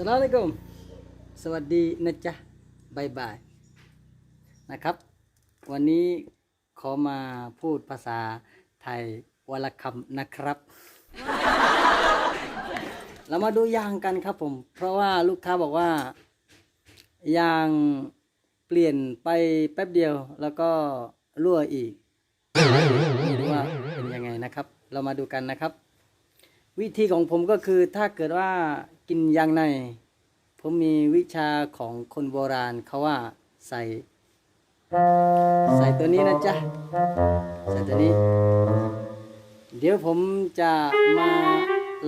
สลามอะลัยกุมสวัสดีนะจ๊ะบายบายนะครับ วันนี้ขอมาพูดภาษาไทยวลคำนะครับ เรามาดูยางกันครับผม เพราะว่าลูกค้าบอกว่า ยางเปลี่ยนไปแป๊บเดียวแล้วก็รั่วอีกไม่รู้ว่าเป็นยังไงนะครับ เรามาดูกันนะครับ วิธีของผมก็คือถ้าเกิดว่า กินยางใน ผมมีวิชาของคนโบราณเขาว่าใส่ ใส่ตัวนี้นะจ๊ะ ใส่ตัวนี้ เดี๋ยวผมจะมา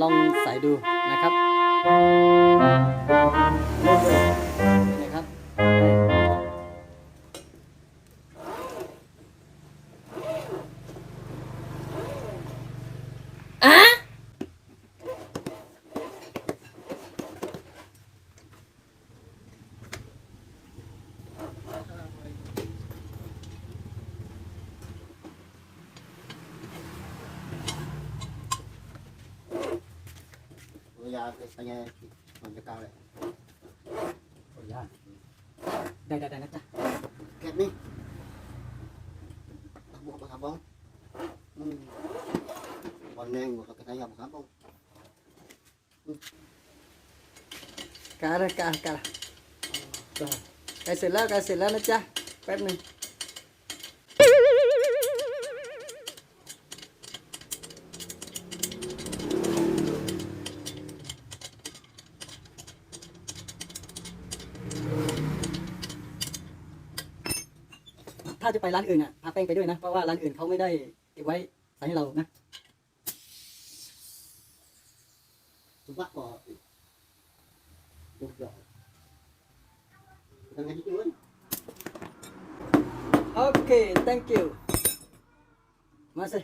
ลองใส่ดูนะครับนะครับ เวยาเป็นไงมันจะเก่าเลยโอ้ยากได้ได้ได้นะจ๊ะเก็บนี่ตะบวกตะบองบอลแดงบวกกับไทยยำครับผมการการการการเสร็จแล้วการเสร็จแล้วนะจ๊ะแป๊บหนึ่ง ถ้าจะไปร้านอื่นอะพาแป้งไปด้วยนะ เพราะว่าร้านอื่นเขาไม่ได้เก็บไว้ใส่ให้เรานะ chúng bắt bỏ được rồi thằng này đi luôn โอเค thank you มาสิ